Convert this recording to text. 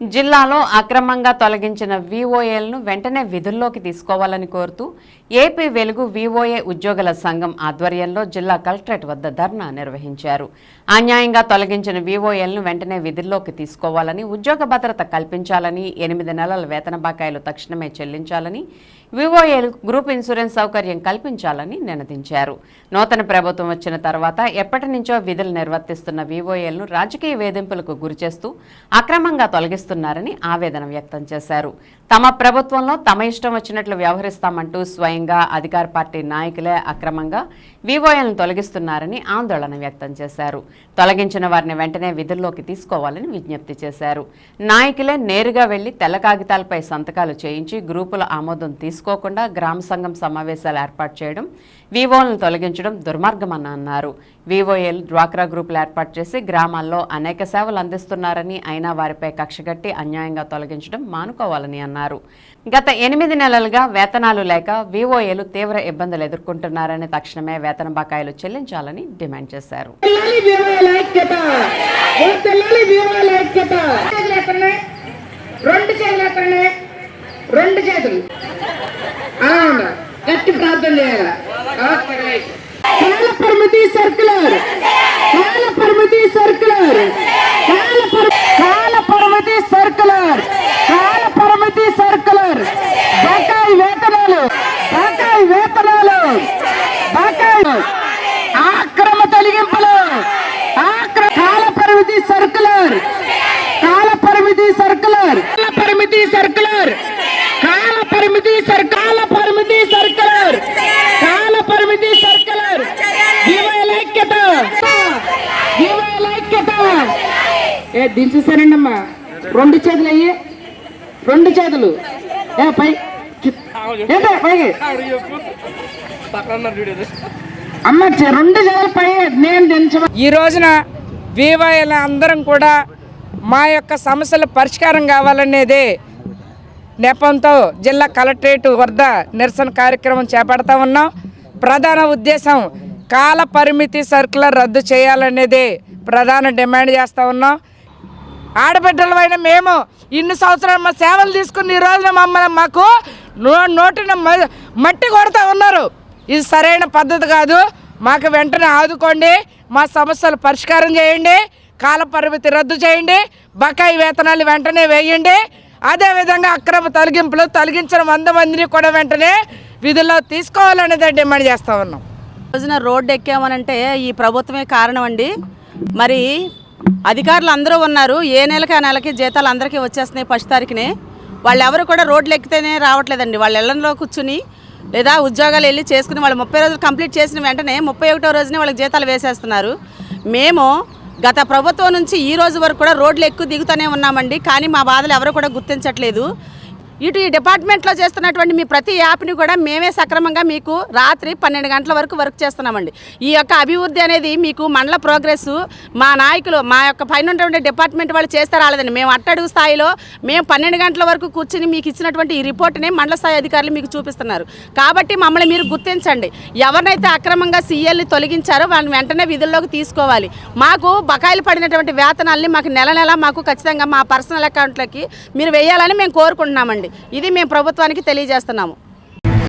జిల్లాలో అక్రమంగా తొలగించిన వీఓఏలను వెంటనే విధుల్లోకి తీసుకోవాలని కోరుతూ ఏపీ వెలుగు వీఓఏ ఉద్యోగుల సంఘం ఆధ్వర్యంలో జిల్లా కలెక్టరేట్ వద్ద ధర్నా నిర్వహించారు. అన్యాయంగా తొలగించిన వీఓఏలను వెంటనే విధుల్లోకి తీసుకోవాలని ఉద్యోగ భద్రత కల్పించాలని ఎనిమిది నెలల వేతన బకాయిలు తక్షణమే చెల్లించాలని వివోఏలు గ్రూప్ ఇన్సూరెన్స్ సౌకర్యం కల్పించాలని నినదించారు. నూతన ప్రభుత్వం వచ్చిన తర్వాత ఎప్పటి నుంచో విధులు నిర్వర్తిస్తున్న వివోఏలను రాజకీయ వేధింపులకు గురిచేస్తూ అక్రమంగా తొలగిస్తున్నారని ఆవేదన వ్యక్తం చేశారు. తమ ప్రభుత్వంలో తమ ఇష్టం వచ్చినట్లు వ్యవహరిస్తామంటూ స్వయంగా అధికార పార్టీ నాయకులే అక్రమంగా వివోఎల్ను తొలగిస్తున్నారని ఆందోళన వ్యక్తం చేశారు. తొలగించిన వారిని వెంటనే విధుల్లోకి తీసుకోవాలని విజ్ఞప్తి చేశారు. నాయకులే నేరుగా వెళ్ళి తెల్ల కాగితాలపై సంతకాలు చేయించి గ్రూపుల ఆమోదం తీసుకోకుండా గ్రామ సంఘం సమావేశాలు ఏర్పాటు చేయడం వివోలను తొలగించడం దుర్మార్గమని అన్నారు. వివోఏలు డ్వాక్రా గ్రూపులు ఏర్పాటు చేసి గ్రామాల్లో అనేక సేవలు అందిస్తున్నారని అయినా వారిపై కక్షగట్టి అన్యాయంగా తొలగించడం మానుకోవాలని అన్నారు. గత ఎనిమిది నెలలుగా వేతనాలు లేక వివోఏలు తీవ్ర ఇబ్బందులు ఎదుర్కొంటున్నారని తక్షణమే వేతన బకాయిలు చెల్లించాలని డిమాండ్ చేశారు. రెండు చేతులు గట్టి ప్రార్థన చేయాలి. పరిమితి సర్కులర్. కాల పరిమితి సర్కులర్. కాల కాల పరిమితి సర్కులర్. కాల పరిమితి సర్కులర్. బకాయి వేతనాలు. బకాయి వేతనాలు. బకాయి ఆక్రమ తొలగింపులు. ఆక్రమ కాల పరిమితి సర్కులర్. కాల పరిమితి సర్కులర్ కాల పరిమితి సర్కులర్ కాల పరిమితి సర్కులర్ జీవాల ఐక్యత జీవాల ఐక్యత ఏ దించేసారండి అమ్మా రెండు చేతులు అయ్యి. రెండు చేతులు. ఏ పై ఏంటే పైకి? అమ్మ రెండు చేతులు పై నేను దించ ఈ రోజున వివాహాల అందరం కూడా మా యొక్క సమస్యల పరిష్కారం కావాలనేదే నెపంతో జిల్లా కలెక్టరేట్ వద్ద నిరసన కార్యక్రమం చేపడతా ఉన్నాం. ప్రధాన ఉద్దేశం కాల పరిమితి సర్కులర్ రద్దు చేయాలనేదే ప్రధాన డిమాండ్ చేస్తూ ఉన్నాం. ఆడబిడ్డలమైన మేము ఇన్ని సంవత్సరాలు మా సేవలు తీసుకుని ఈ రోజున మమ్మల్ని మాకు నోటిన మ- మట్టి కొడతా ఉన్నారు. ఇది సరైన పద్ధతి కాదు. మాకు వెంటనే ఆదుకోండి. మా సమస్యలు పరిష్కారం చేయండి. కాలపరిమితి రద్దు చేయండి. బకాయి వేతనాలు వెంటనే వేయండి. అదేవిధంగా అక్రమ తొలగింపులు తొలగించిన వంద మందిని కూడా వెంటనే విధుల్లో తీసుకోవాలనేది డిమాండ్ చేస్తూ ఉన్నాం. రోజున రోడ్డు ఎక్కామనంటే ఈ ప్రభుత్వమే కారణం అండి. మరి అధికారులు అందరూ ఉన్నారు. ఏ నెలకి ఆ నెలకి జీతాలు అందరికీ వచ్చేస్తున్నాయి ఫస్ట్ తారీఖునే. వాళ్ళు ఎవరు కూడా రోడ్లు ఎక్కితేనే రావట్లేదండి. వాళ్ళ ఇళ్ళలో కూర్చుని లేదా ఉద్యోగాలు వెళ్ళి చేసుకుని వాళ్ళు ముప్పై రోజులు కంప్లీట్ చేసిన వెంటనే ముప్పై ఒకటో రోజునే వాళ్ళకి జీతాలు వేసేస్తున్నారు. మేము గత ప్రభుత్వం నుంచి ఈ రోజు వరకు కూడా రోడ్లు ఎక్కువ దిగుతూనే ఉన్నామండి. కానీ మా బాధలు ఎవరు కూడా గుర్తించట్లేదు. ఇటు ఈ డిపార్ట్మెంట్లో చేస్తున్నటువంటి మీ ప్రతి యాప్ని కూడా మేమే సక్రమంగా మీకు రాత్రి పన్నెండు గంటల వరకు వర్క్ చేస్తున్నామండి. ఈ యొక్క అభివృద్ధి అనేది మీకు మండల ప్రోగ్రెస్ మా నాయకులు మా యొక్క పైన ఉన్నటువంటి డిపార్ట్మెంట్ వాళ్ళు చేస్తే రాలేదండి. మేము అట్టడుగు స్థాయిలో మేము పన్నెండు గంటల వరకు కూర్చుని మీకు ఇచ్చినటువంటి ఈ రిపోర్ట్ని మండల స్థాయి అధికారులు మీకు చూపిస్తున్నారు. కాబట్టి మమ్మల్ని మీరు గుర్తించండి. ఎవరినైతే అక్రమంగా సీఎల్ని తొలగించారో వాళ్ళని వెంటనే విధుల్లోకి తీసుకోవాలి. మాకు బకాయిలు పడినటువంటి వేతనాల్ని మాకు నెల నెల మాకు ఖచ్చితంగా మా పర్సనల్ అకౌంట్లకి మీరు వేయాలని మేము కోరుకుంటున్నామండి. ఇది మేము ప్రభుత్వానికి తెలియజేస్తున్నాము.